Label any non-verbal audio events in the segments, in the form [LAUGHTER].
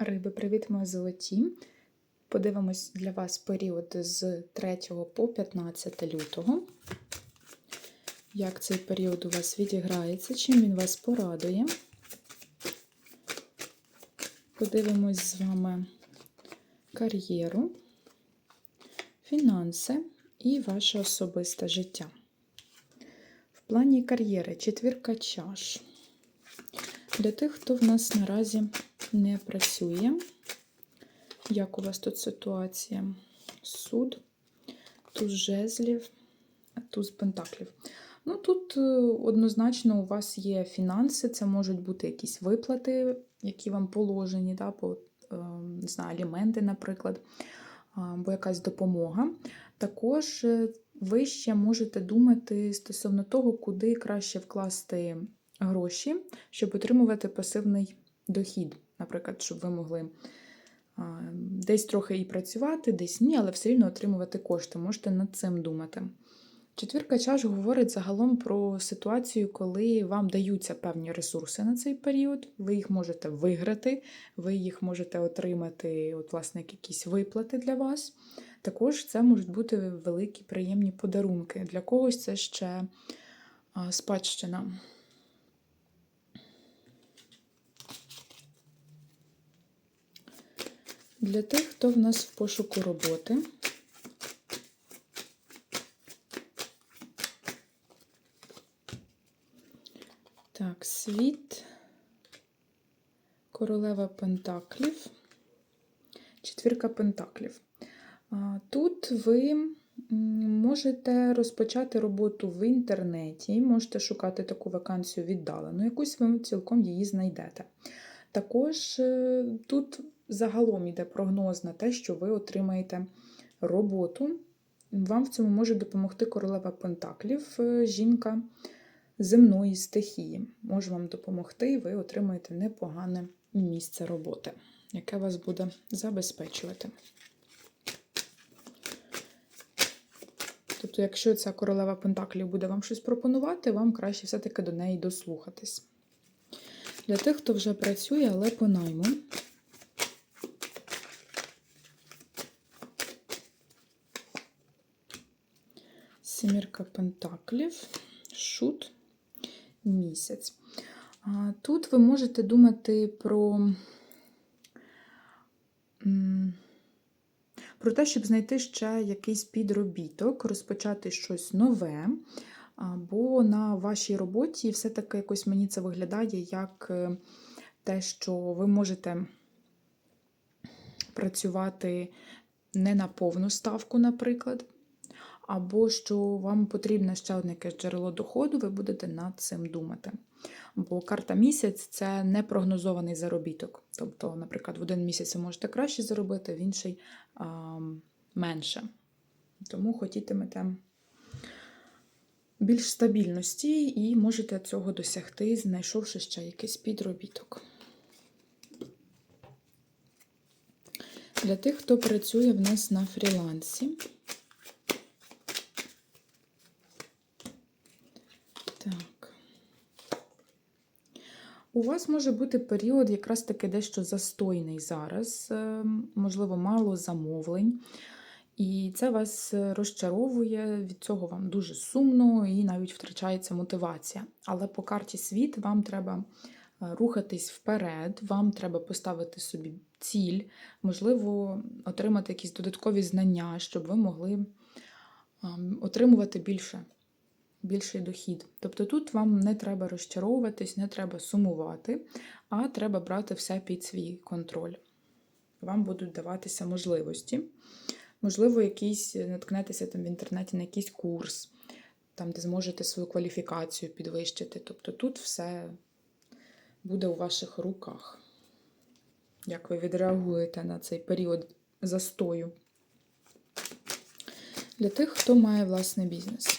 Риби, привіт, ми золоті. Подивимось для вас період з 3 по 15 лютого. Як цей період у вас відіграється, чим він вас порадує. Подивимось з вами кар'єру, фінанси і ваше особисте життя. В плані кар'єри четвірка чаш. Для тих, хто в нас наразі не працює. Як у вас тут ситуація? Суд, туз жезлів, туз пентаклів. Ну, тут е, однозначно у вас є фінанси, це можуть бути якісь виплати, які вам положені, да, по, е, не знаю, аліменти, наприклад, або якась допомога. Також е, ви ще можете думати стосовно того, куди краще вкласти гроші, щоб отримувати пасивний дохід. Наприклад, щоб ви могли десь трохи і працювати, десь ні, але все рівно отримувати кошти. Можете над цим думати. Четвірка чаш говорить загалом про ситуацію, коли вам даються певні ресурси на цей період, ви їх можете виграти, ви їх можете отримати, от, власне, якісь виплати для вас. Також це можуть бути великі приємні подарунки. Для когось це ще спадщина. Для тих, хто в нас в пошуку роботи. Так, світ, королева Пентаклів, четвірка Пентаклів. Тут ви можете розпочати роботу в інтернеті, можете шукати таку вакансію віддалену, якусь ви цілком її знайдете. Також е, тут загалом йде прогноз на те, що ви отримаєте роботу. Вам в цьому може допомогти королева Пентаклів, е, жінка земної стихії. Може вам допомогти, і ви отримаєте непогане місце роботи, яке вас буде забезпечувати. Тобто, якщо ця королева Пентаклів буде вам щось пропонувати, вам краще все-таки до неї дослухатись. Для тих, хто вже працює, але по найму. Сімірка Пентаклів, шут, місяць. Тут ви можете думати про про те, щоб знайти ще якийсь підробіток, розпочати щось нове. Бо на вашій роботі все-таки якось мені це виглядає як е, те, що ви можете працювати не на повну ставку, наприклад або що вам потрібне ще одне якесь джерело доходу, ви будете над цим думати. Бо карта місяць це непрогнозований заробіток. Тобто, наприклад, в один місяць ви можете краще заробити, в інший а, менше. Тому хотітимете більш стабільності і можете цього досягти, знайшовши ще якийсь підробіток. Для тих, хто працює в нас на фрілансі. У вас може бути період якраз таки дещо застойний зараз, е, можливо, мало замовлень. І це вас розчаровує, від цього вам дуже сумно і навіть втрачається мотивація. Але по карті світ вам треба е, рухатись вперед, вам треба поставити собі ціль, можливо, отримати якісь додаткові знання, щоб ви могли ем, отримувати більше більший дохід. Тобто тут вам не треба розчаровуватись, не треба сумувати, а треба брати все під свій контроль. Вам будуть даватися можливості. Можливо, якийсь наткнетеся там в інтернеті на якийсь курс, там, де зможете свою кваліфікацію підвищити. Тобто тут все буде у ваших руках. Як ви відреагуєте на цей період застою? Для тих, хто має власний бізнес.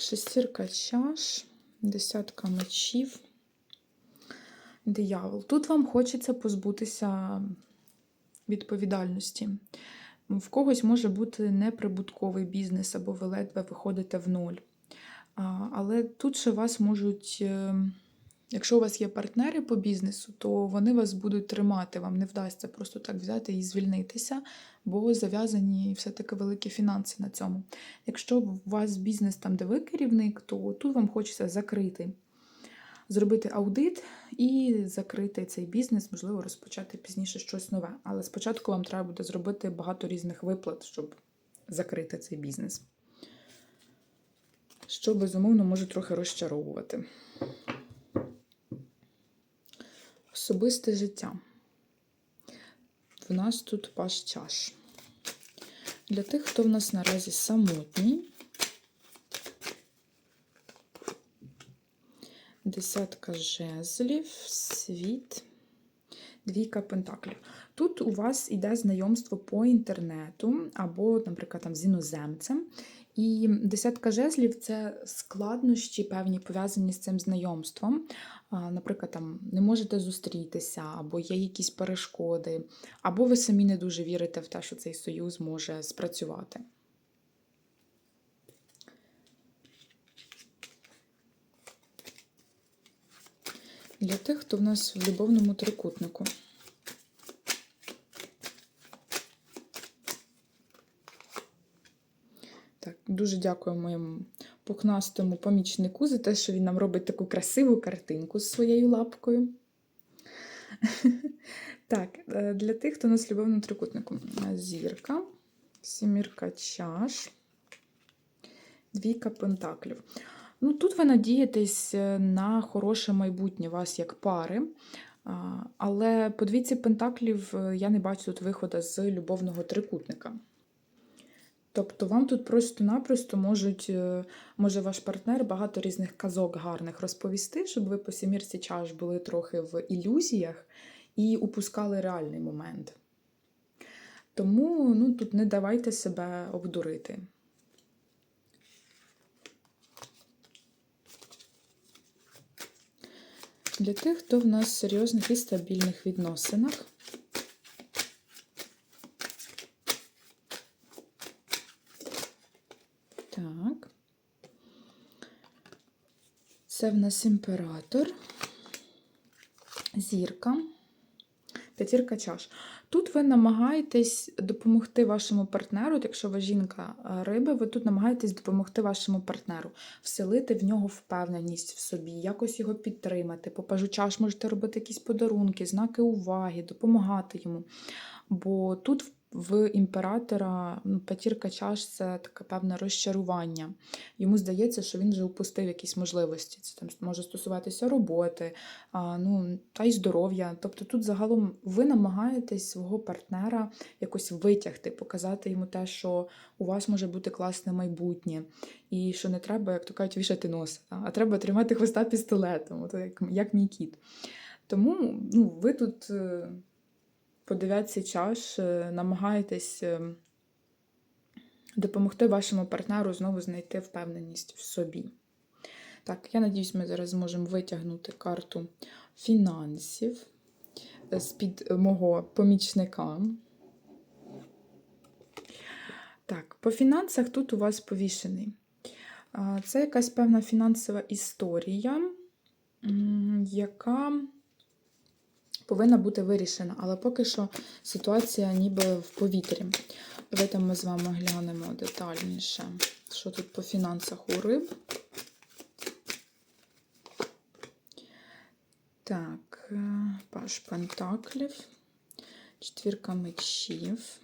Шестірка чаш, десятка мечів, диявол. Тут вам хочеться позбутися відповідальності. В когось може бути неприбутковий бізнес, або ви ледве виходите в ноль. Але тут ще вас можуть, е, якщо у вас є партнери по бізнесу, то вони вас будуть тримати. Вам не вдасться просто так взяти і звільнитися, бо зав'язані все-таки великі фінанси на цьому. Якщо у вас бізнес там, де ви керівник, то тут вам хочеться закрити, зробити аудит і закрити цей бізнес, можливо, розпочати пізніше щось нове. Але спочатку вам треба буде зробити багато різних виплат, щоб закрити цей бізнес. Що, безумовно, може трохи розчаровувати. Особисте життя. В нас тут паш чаш. Для тих, хто в нас наразі самотній. Десятка жезлів, світ, двійка пентаклів. Тут у вас іде знайомство по інтернету, або, наприклад, там з іноземцем. І десятка жезлів це складнощі певні пов'язані з цим знайомством. Наприклад, там не можете зустрітися, або є якісь перешкоди, або ви самі не дуже вірите в те, що цей союз може спрацювати. Для тих, хто в нас в любовному трикутнику. Так, дуже дякую моєму пухнастому помічнику за те, що він нам робить таку красиву картинку з своєю лапкою. [LAUGHS] Так, е, для тих, хто нас в любовному трикутнику. Зірка, сімірка чаш, двійка пентаклів. Ну, Тут ви надієтесь е, на хороше майбутнє вас як пари. Але по двійці пентаклів е, я не бачу тут виходу з любовного трикутника. Тобто вам тут просто-напросто можуть, е, може ваш партнер багато різних казок гарних розповісти, щоб ви по сімірці чаш були трохи в ілюзіях і упускали реальний момент. Тому ну, тут не давайте себе обдурити. Для тих, хто в нас серйозних і стабільних відносинах. Так. Це в нас імператор, зірка, п'ятірка чаш. Тут ви намагаєтесь допомогти вашому партнеру, якщо ви жінка е, риби, ви тут намагаєтесь допомогти вашому партнеру, вселити в нього впевненість в собі, якось його підтримати. По пажу чаш можете робити якісь подарунки, знаки уваги, допомагати йому. Бо тут в імператора ну, п'ятірка чаш це таке певне розчарування. Йому здається, що він вже упустив якісь можливості. Це там може стосуватися роботи, а, ну, та й здоров'я. Тобто тут загалом ви намагаєтесь свого партнера якось витягти, показати йому те, що у вас може бути класне майбутнє, і що не треба, як то кажуть, вішати носа, а треба тримати хвоста пістолетом, як, як мій кіт. Тому ну, ви тут. По дев'ятці чаш е, намагаєтесь е, допомогти вашому партнеру знову знайти впевненість в собі. Так, я надіюсь, ми зараз зможемо витягнути карту фінансів е, з-під мого помічника. Так, по фінансах тут у вас повішений. Це якась певна фінансова історія, яка повинна бути вирішена, але поки що ситуація ніби в повітрі. Давайте ми з вами глянемо детальніше, що тут по фінансах у риб. Так, е, паш пентаклів, четвірка мечів,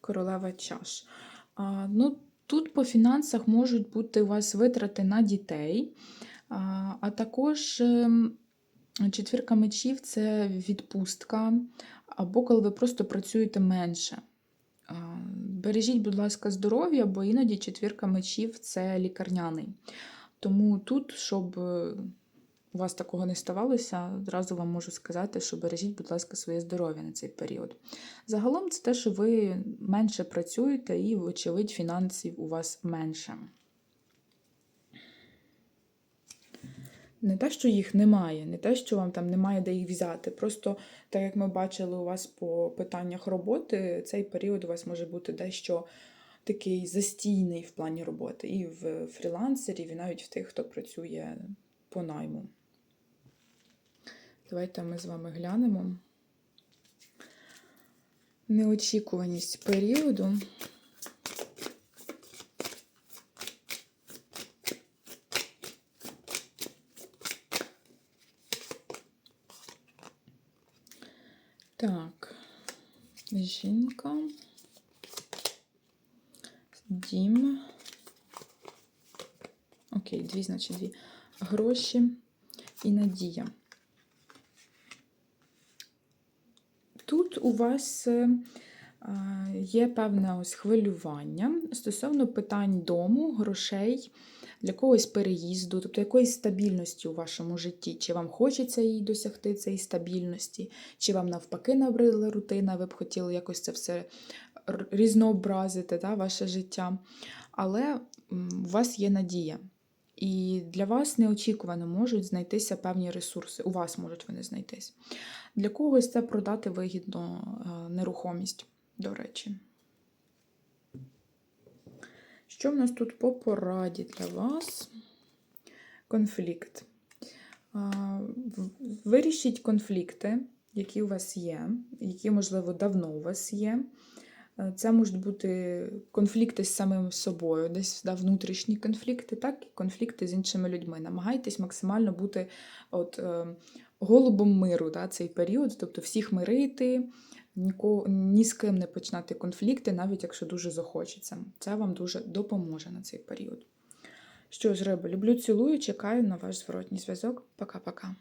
королева чаш. А, ну, Тут по фінансах можуть бути у вас витрати на дітей, а, а також ем, четвірка мечів це відпустка, або коли ви просто працюєте менше. Бережіть, будь ласка, здоров'я, бо іноді четвірка мечів це лікарняний. Тому тут, щоб е, у вас такого не ставалося, одразу вам можу сказати, що бережіть, будь ласка, своє здоров'я на цей період. Загалом це те, що ви менше працюєте і, вочевидь, фінансів у вас менше. Не те, що їх немає, не те, що вам там немає де їх взяти. Просто, так як ми бачили у вас по питаннях роботи, цей період у вас може бути дещо такий застійний в плані роботи. І в фрілансерів, і навіть в тих, хто працює по найму. Давайте ми з вами глянемо. Неочікуваність періоду. Так, жінка, дім. Окей, дві, значить, дві. Гроші і надія. Тут у вас е, є певне ось хвилювання стосовно питань дому, грошей, для когось переїзду, тобто якоїсь стабільності у вашому житті. Чи вам хочеться їй досягти цієї стабільності, чи вам навпаки набридла рутина, ви б хотіли якось це все різнообразити, да, ваше життя. Але у вас є надія. І для вас неочікувано можуть знайтися певні ресурси. У вас можуть вони знайтись. Для когось це продати вигідно е, нерухомість, до речі. Що в нас тут по пораді для вас? Конфлікт. Вирішіть конфлікти, які у вас є, які, можливо, давно у вас є. Це можуть бути конфлікти з самим собою, десь да, внутрішні конфлікти, так і конфлікти з іншими людьми. Намагайтесь максимально бути от, е, голубом миру да, цей період, тобто всіх мирити, ніко, ні з ким не починати конфлікти, навіть якщо дуже захочеться. Це вам дуже допоможе на цей період. Що ж, риби, люблю, цілую, чекаю на ваш зворотній зв'язок. Пока-пока.